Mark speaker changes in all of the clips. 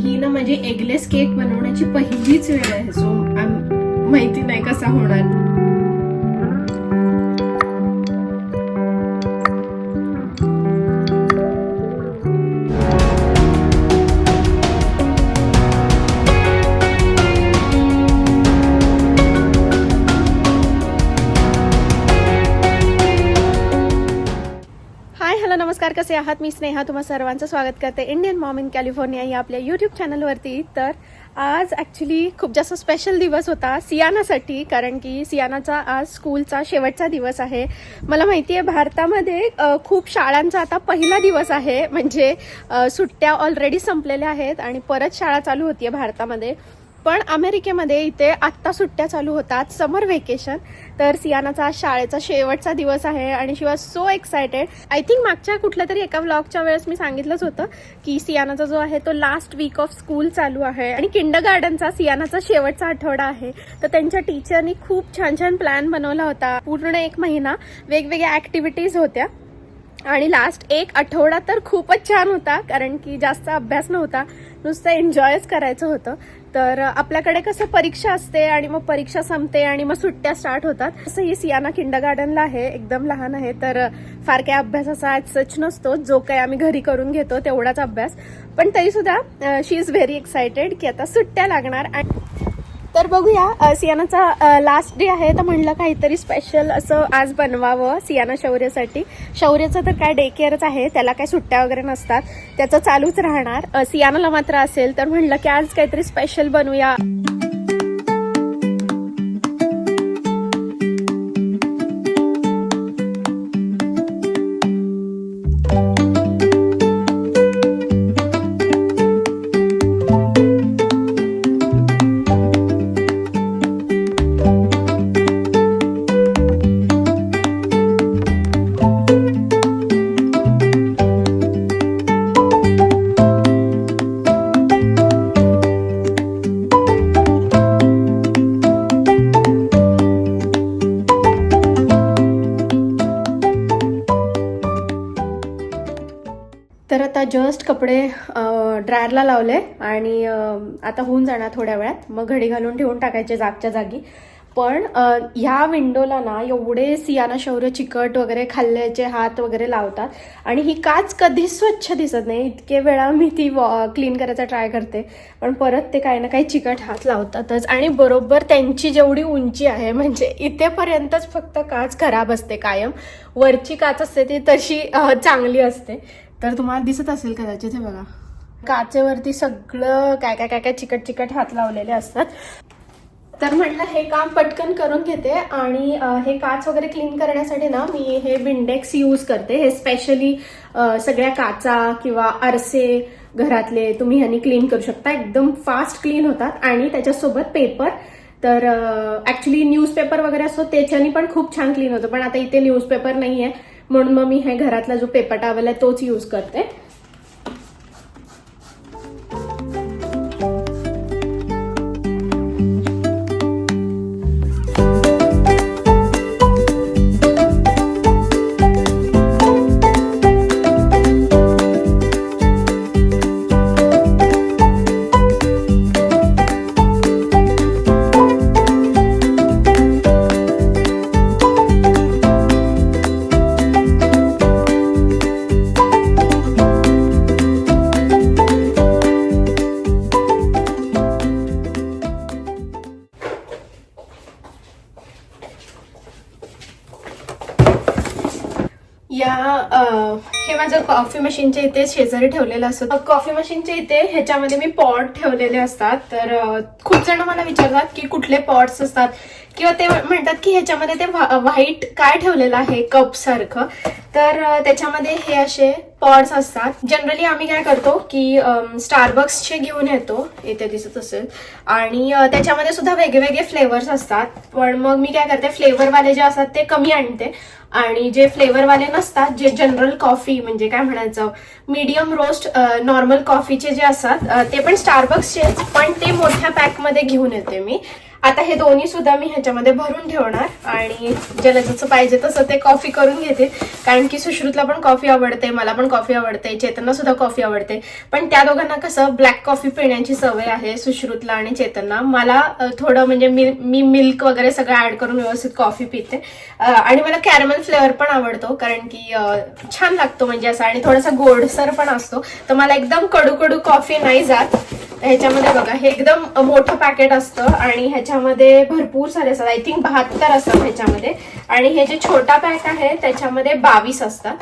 Speaker 1: ही ना माझी eggless cake बनवण्याची पहिलीच वेळ आहे. सो माहिती नाही कसा होणार. आहात. मी स्नेहा तुम्हा सर्वांचं स्वागत करते इंडियन मॉम इन कॅलिफोर्निया या आपल्या यूट्यूब चॅनलवरती तर आज ॲक्च्युली खूप जास्त स्पेशल दिवस होता सियानासाठी कारण की सियानाचा आज स्कूलचा शेवटचा दिवस आहे. मला माहिती आहे भारतामध्ये खूप शाळांचा आता पहिला दिवस आहे. म्हणजे सुट्ट्या ऑलरेडी संपलेल्या आहेत आणि परत शाळा चालू होती आहे भारतामध्ये. पण अमेरिकेमध्ये इथे आत्ता सुट्ट्या चालू होतात समर व्हेकेशन तर सियानाचा आज शाळेचा शेवटचा दिवस आहे आणि she was so excited I think मागच्या कुठल्या तरी एका व्लॉगच्या वेळेस मी सांगितलंच होतं की सियानाचा जो आहे तो लास्ट वीक ऑफ स्कूल चालू आहे आणि किंड गार्डनचा सियानाचा शेवटचा आठवडा आहे. तर त्यांच्या टीचरनी खूप छान छान प्लॅन बनवला होता. पूर्ण एक महिना वेगवेगळ्या ऍक्टिव्हिटीज होत्या. आणि लास्ट एक आठवडा तर खूपच छान होता कारण की जास्त अभ्यास नव्हता. नुसतं एन्जॉयच करायचं होतं. तर आपल्याकडे कसं परीक्षा असते आणि मग परीक्षा संपते आणि मग सुट्ट्या स्टार्ट होतात. तसं ही सियाना किंड गार्डनला आहे एकदम लहान आहे. तर फार काही अभ्यासाचा आज सच नसतो. जो काही आम्ही घरी करून घेतो तेवढाच अभ्यास. पण तरी सुद्धा शी इज व्हेरी एक्सायटेड की आता सुट्ट्या लागणार आणि तर बघूया सियानाचा लास्ट डे आहे तर म्हणलं काहीतरी स्पेशल असं आज बनवावं सियाना शौर्यसाठी. शौर्याचं तर काय डे केअरच आहे त्याला काय सुट्ट्या वगैरे नसतात. त्याचं चालूच राहणार. सियानाला मात्र असेल तर म्हणलं की आज काहीतरी स्पेशल बनवूया. आता जस्ट कपडे ड्रायरला लावले आणि आता होऊन जाणार थोड्या वेळात. मग घडी घालून ठेवून टाकायचे जागच्या जागी. पण ह्या विंडोला ना एवढे सियाना शौर्य चिकट वगैरे खाल्ल्याचे हात वगैरे लावतात. आणि ही काच कधीच स्वच्छ दिसत नाही. इतके वेळा मी ती क्लीन करायचा ट्राय करते. पण परत ते काही ना काही चिकट हात लावतातच. आणि बरोबर त्यांची जेवढी उंची आहे म्हणजे इथेपर्यंतच फक्त काच खराब असते कायम. वरची काच असते ती तशी चांगली असते. तर तुम्हाला दिसत असेल कदाचित हे बघा. काचेवरती सगळं काय काय काय काय चिकट चिकट हात लावलेले असतात. तर म्हटलं हे काम पटकन करून घेते आणि हे काच वगैरे क्लीन करण्यासाठी ना मी हे विंडेक्स यूज करते. हे स्पेशली सगळ्या काचा किंवा आरसे घरातले तुम्ही ह्यांनी क्लीन करू शकता. एकदम फास्ट क्लीन होतात आणि त्याच्यासोबत पेपर तर ऍक्च्युली न्यूजपेपर वगैरे असतो त्याच्यानी पण खूप छान क्लीन होतं. पण आता इथे न्यूजपेपर नाही आहे म्हणून मग मी हे घरातला जो पेपर टावेल आहे तोच यूज करते. या अ, हे माझं कॉफी मशीनच्या इथे शेजारी ठेवलेलं असतं. कॉफी मशीनच्या इथे ह्याच्यामध्ये मी पॉट ठेवलेले असतात. तर खूप जण मला विचारतात की कुठले पॉट्स असतात? किंवा ते म्हणतात की ह्याच्यामध्ये ते व्हाईट काय ठेवलेलं आहे? कप सारखं. तर त्याच्यामध्ये हे असे पॉट्स असतात. जनरली आम्ही काय करतो की स्टारबक्सचे घेऊन येतो. येते दिसत असेल. आणि त्याच्यामध्ये सुद्धा वेगवेगळे फ्लेवर्स असतात. पण मग मी काय करते फ्लेवरवाले जे असतात ते कमी आणते. आणि जे फ्लेवरवाले नसतात जे जनरल कॉफी म्हणजे काय म्हणायचं? मीडियम रोस्ट नॉर्मल कॉफीचे जे असतात ते पण स्टारबक्सचे पण ते मोठ्या पॅकमध्ये घेऊन येते मी. आता हे दोन्ही सुद्धा मी ह्याच्यामध्ये भरून ठेवणार आणि ज्याला जसं पाहिजे तसं ते कॉफी करून घेते. कारण की सुश्रुतला पण कॉफी आवडते मला पण कॉफी आवडते चेतनला सुद्धा कॉफी आवडते. पण त्या दोघांना कसं ब्लॅक कॉफी पिण्याची सवय आहे सुश्रुतला आणि चेतनला. मला थोडं म्हणजे मी मी मिल्क वगैरे सगळं ऍड करून व्यवस्थित कॉफी पिते. आणि मला कॅरमल फ्लेवर पण आवडतो कारण की छान लागतो म्हणजे असं. आणि थोडासा गोडसर पण असतो. तर मला एकदम कडू कडू कॉफी नाही जात. ह्याच्यामध्ये बघा हे एकदम मोठं पॅकेट असतं आणि ह्याच्यामध्ये भरपूर सारे असतात. आय थिंक बहात्तर असतात ह्याच्यामध्ये. आणि हे जे छोटा पॅक आहे त्याच्यामध्ये बावीस असतात.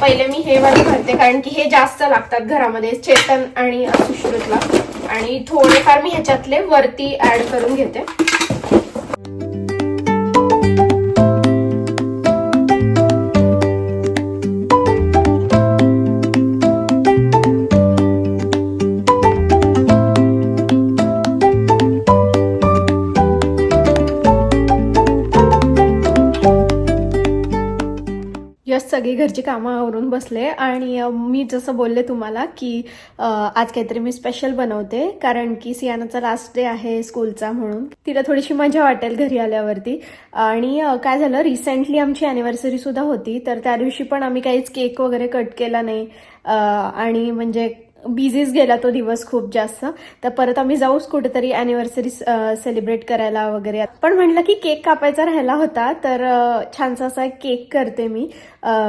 Speaker 1: पहिले मी हे वाले भरते कारण की हे जास्त लागतात घरामध्ये. चेतन आणि सुश्रुतला. आणि थोडेफार मी ह्याच्यातले वरती ऍड करून घेते. सगळी घरची कामं आवरून बसले आणि मी जसं बोलले तुम्हाला की आज काहीतरी मी स्पेशल बनवते कारण की सियानाचा लास्ट डे आहे स्कूलचा म्हणून. तिला थोडीशी मजा वाटेल घरी आल्यावरती. आणि काय झालं रिसेंटली आमची अॅनिव्हर्सरी सुद्धा होती तर त्या दिवशी पण आम्ही काहीच केक वगैरे कट केला नाही. आणि म्हणजे बिझीच गेला तो दिवस खूप जास्त. तर परत आम्ही जाऊच कुठेतरी अॅनिव्हर्सरी सेलिब्रेट करायला वगैरे. पण म्हटलं की केक कापायचा राहिला होता तर छानसा असा केक करते मी.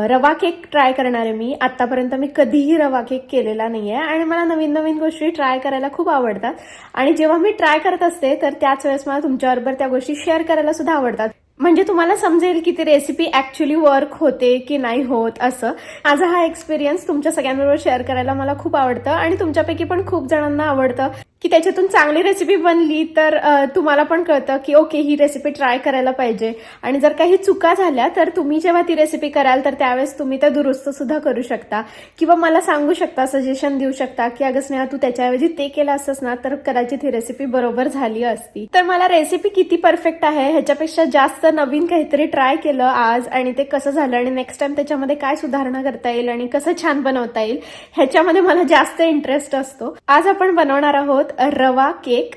Speaker 1: रवा केक ट्राय करणार आहे मी. आतापर्यंत मी कधीही रवा केक केलेला नाही आहे आणि मला नवीन नवीन गोष्टी ट्राय करायला खूप आवडतात. आणि जेव्हा मी ट्राय करत असते तर त्याच वेळेस मला तुमच्याबरोबर त्या गोष्टी शेअर करायला सुद्धा आवडतात. म्हणजे तुम्हाला समजेल की ती रेसिपी ऍक्च्युली वर्क होते की नाही होत असं. माझा हा एक्सपिरियन्स तुमच्या सगळ्यांबरोबर शेअर करायला मला खूप आवडतं आणि तुमच्यापैकी पण खूप जणांना आवडतं. की त्याच्यातून चांगली रेसिपी बनली तर तुम्हाला पण कळतं की ओके ही रेसिपी ट्राय करायला पाहिजे. आणि जर काही चुका झाल्या तर तुम्ही जेव्हा ती रेसिपी कराल तर त्यावेळेस तुम्ही त्या दुरुस्त सुद्धा करू शकता. किंवा मला सांगू शकता सजेशन देऊ शकता की अगं स्नेहा तू त्याच्याऐवजी ते केलं असतंस ना तर कदाचित ही रेसिपी बरोबर झाली असती. तर मला रेसिपी किती परफेक्ट आहे ह्याच्यापेक्षा जास्त नवीन काहीतरी ट्राय केलं आज आणि ते कसं झालं आणि नेक्स्ट टाइम त्याच्यामध्ये काय सुधारणा करता येईल आणि कसं छान बनवता येईल ह्याच्यामध्ये मला जास्त इंटरेस्ट असतो. आज आपण बनवणार आहोत रवा केक.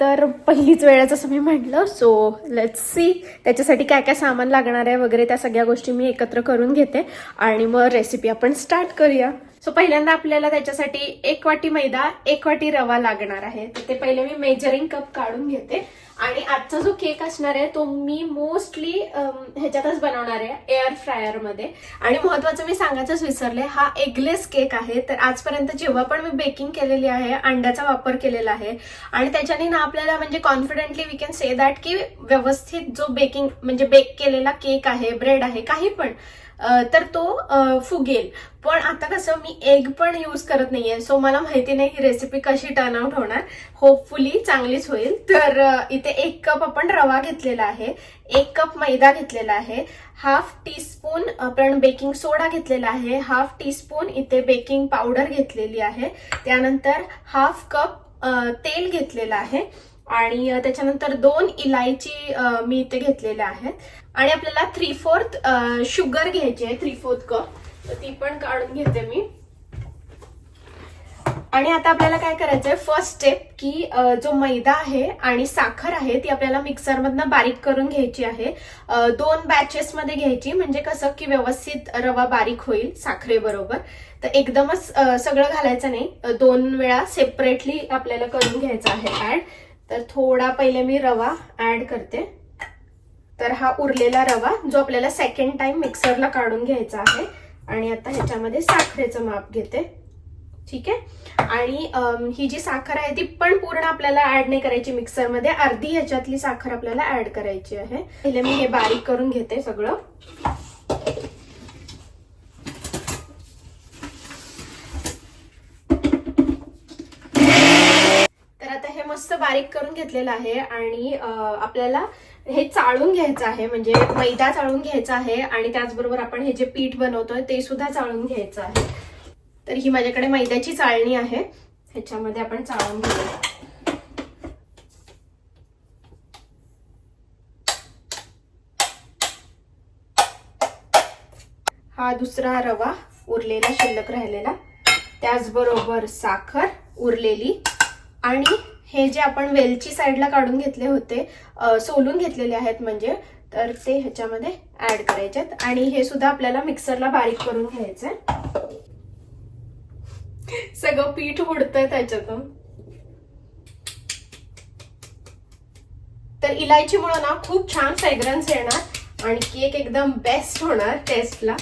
Speaker 1: तर पहिलीच वेळेच असं मी म्हटलं सो लेट्स सी त्याच्यासाठी काय काय सामान लागणार आहे वगैरे त्या सगळ्या गोष्टी मी एकत्र करून घेते आणि मग रेसिपी आपण स्टार्ट करूया. सो पहिल्यांदा आपल्याला त्याच्यासाठी एक वाटी मैदा एक वाटी रवा लागणार आहे. तर ते पहिले मी मेजरिंग कप काढून घेते. आणि आजचा जो केक असणार आहे तो मी मोस्टली ह्याच्यातच बनवणार आहे एअर फ्रायरमध्ये. आणि महत्वाचं मी सांगायचंच विसरले हा एगलेस केक आहे. तर आजपर्यंत जेव्हा पण मी बेकिंग केलेली आहे अंड्याचा वापर केलेला आहे आणि त्याच्याने ना आपल्याला म्हणजे confidently we can say that की व्यवस्थित जो बेकिंग म्हणजे बेक केलेला केक आहे ब्रेड आहे काही पण तर तो फुगेल. पण आता कसं मी एग पण यूज करत नाहीये. सो मला माहिती नाही ही रेसिपी कशी टर्न आउट होणार. होपफुली चांगलीच होईल. तर इथे एक कप आपण रवा घेतलेला आहे. एक कप मैदा घेतलेला आहे. हाफ टी स्पून आपण बेकिंग सोडा घेतलेला आहे. हाफ टीस्पून इथे बेकिंग पावडर घेतलेली आहे. त्यानंतर हाफ कप तेल घेतलेलं आहे. आणि त्याच्यानंतर दोन इलायची मी इथे घेतलेल्या आहेत. आणि आपल्याला थ्री फोर्थ शुगर घ्यायची आहे थ्री फोर्थ कप तर ती पण काढून घेते मी. आणि आता आपल्याला काय करायचंय फर्स्ट स्टेप की जो मैदा आहे आणि साखर आहे ती आपल्याला मिक्सरमधनं बारीक करून घ्यायची आहे. दोन बॅचेस मध्ये घ्यायची म्हणजे कसं की व्यवस्थित रवा बारीक होईल साखरेबरोबर. तर एकदमच सगळं घालायचं नाही. दोन वेळा सेपरेटली आपल्याला करून घ्यायचं आहे ऍड तर थोडा पहिले मी रवा ऍड करते. तर हा उरलेला रवा जो आपल्याला सेकंड टाइम मिक्सरला काढून घ्यायचा आहे आणि आता ह्याच्यामध्ये साखरेचं माप घेते. ठीक आहे? आणि ही जी साखर आहे ती पण पूर्ण आपल्याला ऍड नाही करायची मिक्सरमध्ये अर्धी ह्याच्यातली साखर आपल्याला ऍड करायची आहे. पहिले मी हे बारीक करून घेते सगळं तर आता हे मस्त बारीक करून घेतलेलं आहे आणि आपल्याला हे चाळून घ्यायचं आहे म्हणजे मैदा चाळून घ्यायचा आहे आणि त्याचबरोबर आपण हे जे पीठ बनवतोय ते सुद्धा चाळून घ्यायचं आहे. तर ही माझ्याकडे मैद्याची चाळणी आहे. ह्याच्यामध्ये आपण चाळून घेऊया हा दुसरा रवा उरलेला शिल्लक राहिलेला. त्याचबरोबर साखर उरलेली आणि हे जे आपण वेलची साईडला काढून घेतले होते सोलून घेतलेले आहेत म्हणजे तर ते ह्याच्यामध्ये ऍड करायचे आहेत आणि हे सुद्धा आपल्याला मिक्सरला बारीक करून घ्यायचंय. सगळं पीठ उडतंय त्याच्यातून. तर इलायचीमुळं ना खूप छान फ्रेग्रन्स येणार. आणि केक एकदम बेस्ट होणार टेस्टला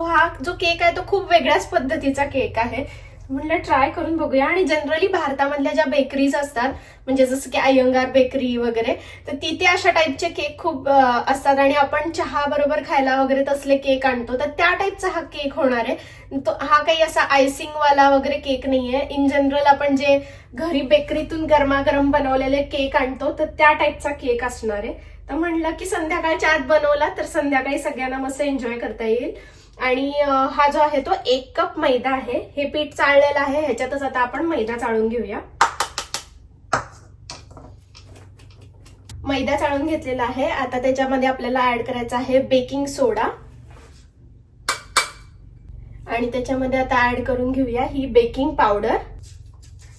Speaker 1: हा जो केक आहे तो खूप वेगळ्याच पद्धतीचा केक आहे. म्हणलं ट्राय करून बघूया. आणि जनरली भारतामधल्या ज्या बेकरीज असतात म्हणजे जसं की अयंगार बेकरी वगैरे तर तिथे अशा टाईपचे केक खूप असतात. आणि आपण चहा बरोबर खायला वगैरे तसले केक आणतो तर त्या टाईपचा हा केक होणार आहे. तो हा काही असा आयसिंग वाला वगैरे केक नाहीये. इन जनरल आपण जे घरी बेकरीतून गरमागरम बनवलेले केक आणतो तर त्या टाईपचा केक असणार आहे. तर म्हणलं की संध्याकाळच्या आत बनवला तर संध्याकाळी सगळ्यांना मस्त एन्जॉय करता येईल. आणि हा जो आहे तो एक कप मैदा आहे. हे पीठ चाळलेलं आहे. ह्याच्यातच आता आपण मैदा चाळून घेऊया. मैदा चाळून घेतलेला आहे. आता त्याच्यामध्ये आपल्याला ऍड करायचा आहे बेकिंग सोडा आणि त्याच्यामध्ये आता ऍड करून घेऊया ही बेकिंग पावडर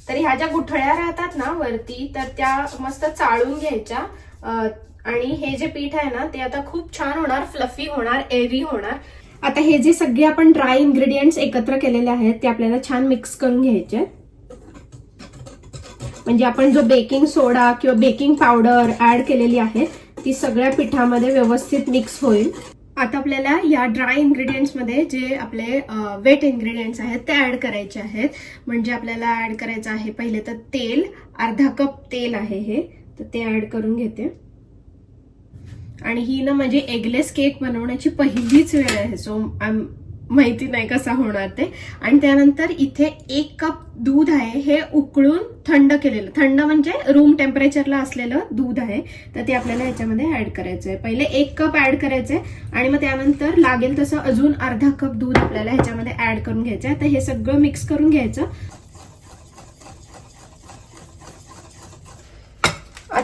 Speaker 1: तर ह्या ज्या गुठळ्या राहतात ना वरती तर त्या मस्त चाळून घ्यायच्या. आणि हे जे पीठ आहे ना ते आता खूप छान होणार फ्लफी होणार एरी होणार. आता हे जे सगळे आपण ड्राय इन्ग्रेडियंट्स एकत्र केलेले आहेत ते आपल्याला छान मिक्स करून घ्यायचे म्हणजे आपण जो बेकिंग सोडा किंवा बेकिंग पावडर ऍड केलेली आहे ती सगळ्या पिठामध्ये व्यवस्थित मिक्स होईल. आता आपल्याला या ड्राय इन्ग्रेडियंट्समध्ये जे आपले वेट इन्ग्रेडियंट्स आहेत ते ऍड करायचे आहेत. म्हणजे आपल्याला ऍड करायचं आहे पहिले तर तेल अर्धा कप तेल आहे हे. तर ते ऍड करून घेते. आणि ही ना म्हणजे एगलेस केक बनवण्याची पहिलीच वेळ आहे. सो माहिती नाही कसा होणार ते. आणि त्यानंतर इथे एक कप दूध आहे हे उकळून थंड केलेलं. थंड म्हणजे रूम टेम्परेचरला असलेलं दूध आहे. तर ते आपल्याला याच्यामध्ये ऍड करायचं आहे पहिले एक कप ऍड करायचंय आणि मग त्यानंतर लागेल तसं अजून अर्धा कप दूध आपल्याला ह्याच्यामध्ये ऍड करून घ्यायचं आहे तर हे सगळं मिक्स करून घ्यायचं.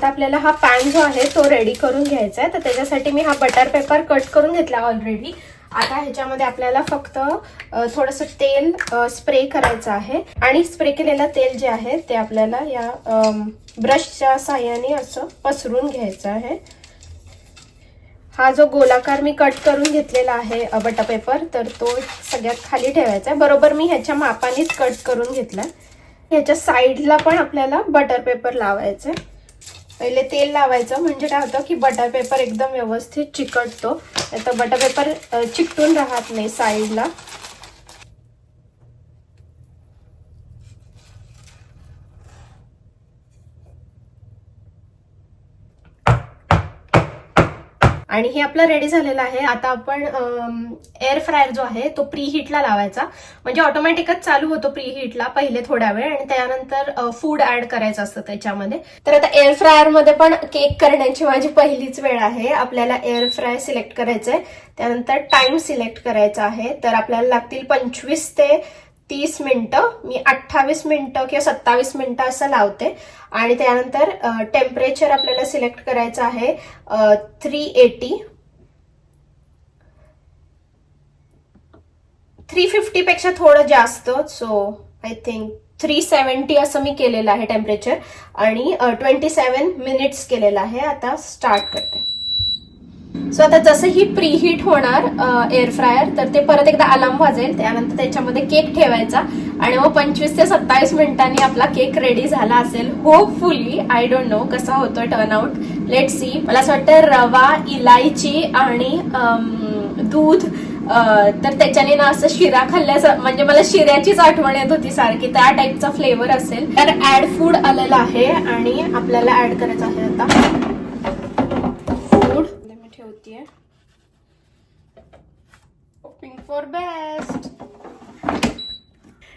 Speaker 1: आता आपल्याला हा पॅन जो आहे तो रेडी करून घ्यायचा आहे. तर त्याच्यासाठी मी हा बटर पेपर कट करून घेतला ऑलरेडी आता ह्याच्यामध्ये आपल्याला फक्त थोडंसं तेल स्प्रे करायचं आहे. आणि स्प्रे केलेलं तेल जे आहे ते आपल्याला या ब्रशच्या साह्याने असं पसरून घ्यायचं आहे. हा जो गोलाकार मी कट करून घेतलेला आहे अ, बटर पेपर तर तो सगळ्यात खाली ठेवायचा आहे. बरोबर मी ह्याच्या मापानेच कट करून घेतला ह्याच्या साईडला पण आपल्याला बटर पेपर लावायचं आहे पहिले तेल लावायचं. म्हणजे काय होतं की बटर पेपर एकदम व्यवस्थित चिकटतो. तर बटर पेपर चिकटून राहत नाही साईडला. आणि हे आपलं रेडी झालेलं आहे. आता आपण एअर फ्रायर जो आहे तो प्री हीटला लावायचा. म्हणजे ऑटोमॅटिकच चालू होतो प्री हीटला पहिले थोड्या वेळ आणि त्यानंतर फूड ऍड करायचं असतं त्याच्यामध्ये. तर आता एअर फ्रायरमध्ये पण केक करण्याची माझी पहिलीच वेळ आहे. आपल्याला एअर फ्राय सिलेक्ट करायचंय. त्यानंतर टाइम सिलेक्ट करायचा आहे. तर आपल्याला लागतील पंचवीस ते तीस मिनटं मी अठ्ठावीस मिनटं किंवा सत्तावीस मिनटं असं लावते. आणि त्यानंतर टेम्परेचर आपल्याला सिलेक्ट करायचं आहे थ्री एटी थ्री फिफ्टी पेक्षा थोडं जास्त so I think three seventy असं मी केलेलं आहे टेम्परेचर आणि ट्वेंटी सेवन मिनिट्स केलेलं आहे. आता स्टार्ट करते. सो आता जसं ही प्रीहीट होणार एअर फ्रायर तर ते परत एकदा अलार्म वाजेल. त्यानंतर त्याच्यामध्ये केक ठेवायचा. आणि मग पंचवीस ते सत्तावीस मिनिटांनी आपला केक रेडी झाला असेल. होपफुली आय डोंट नो कसा होतोय टर्नआउट लेट सी मला असं वाटतं रवा इलायची आणि दूध तर त्याच्याने ना असं शिरा खाल्ल्याचं म्हणजे मला शिऱ्याचीच आठवण येत होती सारखी. त्या टाईपचा फ्लेवर असेल. तर ऍड फूड आलेलं आहे आणि आपल्याला ऍड करायचं आहे आता. मी होपिंग फॉर बेस्ट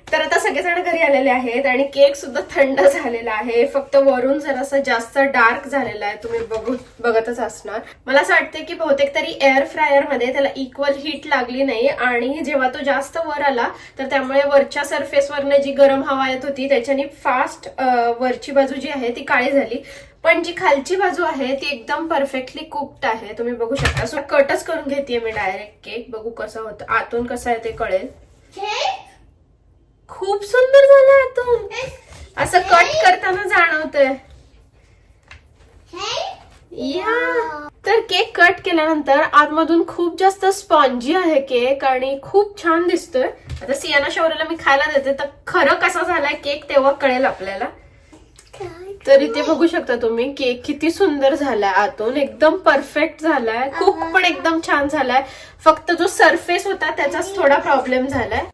Speaker 1: तर आता सगळेजण घरी आलेले आहेत आणि केक सुद्धा थंड झालेला आहे. फक्त वरून जरासा जास्त डार्क झालेला आहे. तुम्ही बघू बघतच असणार. मला असं वाटतं की बहुतेक तरी एअर फ्रायरमध्ये त्याला इक्वल हीट लागली नाही आणि जेव्हा तो जास्त वर आला तर त्यामुळे वरच्या सरफेसवरनं जी गरम हवा येत होती त्याच्याने फास्ट वरची बाजू जी आहे ती काळी झाली. पण जी खालची बाजू आहे ती एकदम परफेक्टली कुक्ड आहे. तुम्ही बघू शकता. सो कटच करून घेते मी डायरेक्ट केक बघू कसं होतं. आतून कसं आहे ते कळेल. खूप सुंदर झालं आतून. असं कट करताना जाणवतंय. या. तर केक कट केल्यानंतर आतमधून खूप जास्त स्पॉन्जी आहे केक आणि खूप छान दिसतोय. आता सियाना शौर्यला मी खायला देते तर खरं कसा झालाय केक तेव्हा कळेल आपल्याला. तर इथे बघू शकता तुम्ही केक किती सुंदर झालाय आतून. एकदम परफेक्ट झालाय. कुक पण एकदम छान झालाय. फक्त जो सरफेस होता त्याचाच थोडा प्रॉब्लेम झालाय.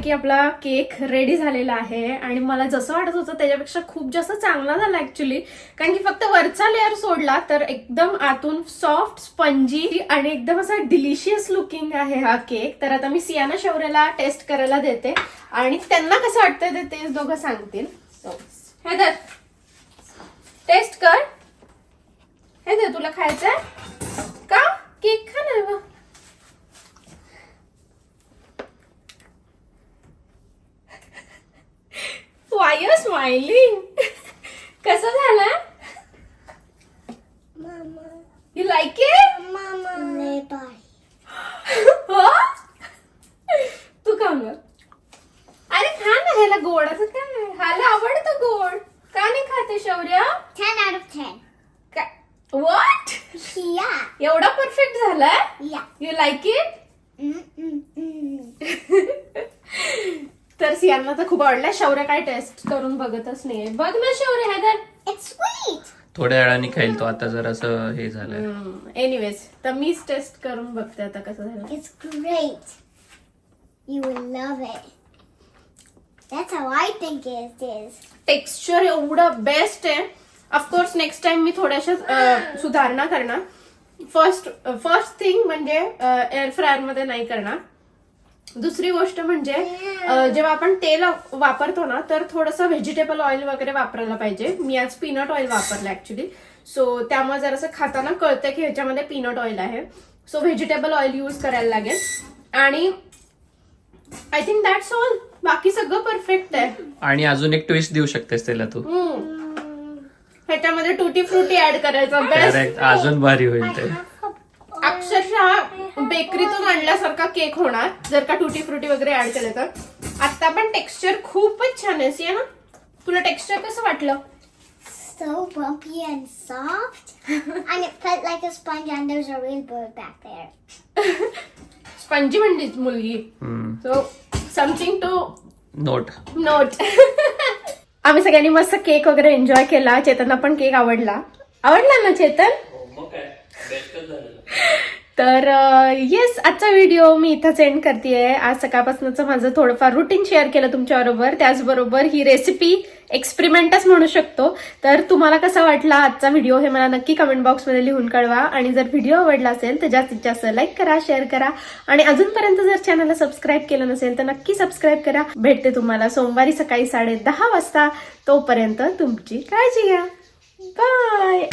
Speaker 1: छानपैकी आपला केक रेडी झालेला आहे आणि मला जसं वाटत होतं त्याच्यापेक्षा खूप जास्त चांगला झाला ऍक्च्युली कारण की फक्त वरचा लेअर सोडला तर एकदम आतून सॉफ्ट स्पंजी आणि एकदम असा डिलिशियस लुकिंग आहे हा केक. तर आता मी सियाना शौर्याला टेस्ट करायला देते आणि त्यांना कसं वाटतंय ते तेच दोघं सांगतील. हे दर टेस्ट कर. हे दे तुला खायचंय? का? केक खा Why you smiling? कसं झालं यू लाईक इट हो तू का मग अरे खा ना ह्याला गोडाचं काय ह्याला आवडतं गोड. का नाही खाते शौर्य?
Speaker 2: Ten out of ten.
Speaker 1: What
Speaker 2: Yeah.
Speaker 1: एवढा परफेक्ट झालाय?
Speaker 2: Yeah.
Speaker 1: You like it
Speaker 2: Mm-mm-mm.
Speaker 1: तर सियांना तर खूप आवडला. शौर्य काय टेस्ट करून बघतच नाहीये. बघ ना शौर्य ह्याच्यात
Speaker 2: It's sweet.
Speaker 3: थोड्या वेळाने खाईल तो. आता जर असं हे झालंय.
Speaker 1: एनिवेज तर मीच टेस्ट करून बघते आता कसं झालं.
Speaker 2: It's great. You will love it. That's how I think it is.
Speaker 1: Texture एवढं बेस्ट आहे. ऑफकोर्स नेक्स्ट टाइम मी थोड्याशा अ, सुधारणा करणार. फर्स्ट फर्स्ट थिंग म्हणजे एअर फ्रायरमध्ये नाही करणार. दुसरी गोष्ट म्हणजे जेव्हा आपण तेल वापरतो ना तर थोडंसं व्हेजिटेबल ऑइल वगैरे वापरायला पाहिजे. मी आज पीनट ऑइल वापरलं ऍक्च्युली सो त्यामुळे जर असं खाताना कळतं की ह्याच्यामध्ये पीनट ऑइल आहे. सो व्हेजिटेबल ऑइल यूज करायला लागेल. आणि आय थिंक दॅट्स ऑल बाकी सगळं परफेक्ट आहे.
Speaker 3: आणि अजून एक ट्विस्ट देऊ शकतेस त्याला तू.
Speaker 1: हम्म. ह्याच्यामध्ये टुटी फ्रुटी ऍड करायचा बेस्ट
Speaker 3: करेक्ट अजून भारी होईल ते.
Speaker 1: अक्षरशः बेकरीतून आणल्यासारखा केक होणार. जर का टुटी फ्रुटी वगैरे ऍड केलं तर. आता पण टेक्स्चर खूपच छान आहे. ना तुला टेक्स्चर कसं वाटलं?
Speaker 2: So bumpy and soft. and it felt like a sponge, and there's a real bird back there.
Speaker 1: Spongy म्हणलीच मुलगी. So something to
Speaker 3: note
Speaker 1: note आम्ही सगळ्यांनी मस्त केक वगैरे एन्जॉय केला. चेतनला पण केक आवडला. आवडला ना चेतन? तर येस आजचा व्हिडिओ मी इथंच एंड करते आज सकाळपासूनचं माझं थोडंफार रुटीन शेअर केलं तुमच्याबरोबर. त्याचबरोबर ही रेसिपी एक्सपेरिमेंटच म्हणू शकतो. तर तुम्हाला कसा वाटला आजचा व्हिडिओ हे मला नक्की कमेंट बॉक्समध्ये लिहून कळवा. आणि जर व्हिडिओ आवडला असेल तर जास्तीत जास्त लाईक करा शेअर करा. आणि अजूनपर्यंत जर चॅनलला सबस्क्राईब केलं नसेल तर नक्की सबस्क्राईब करा. भेटते तुम्हाला सोमवारी सकाळी साडे दहा वाजता. तोपर्यंत तुमची काळजी घ्या. बाय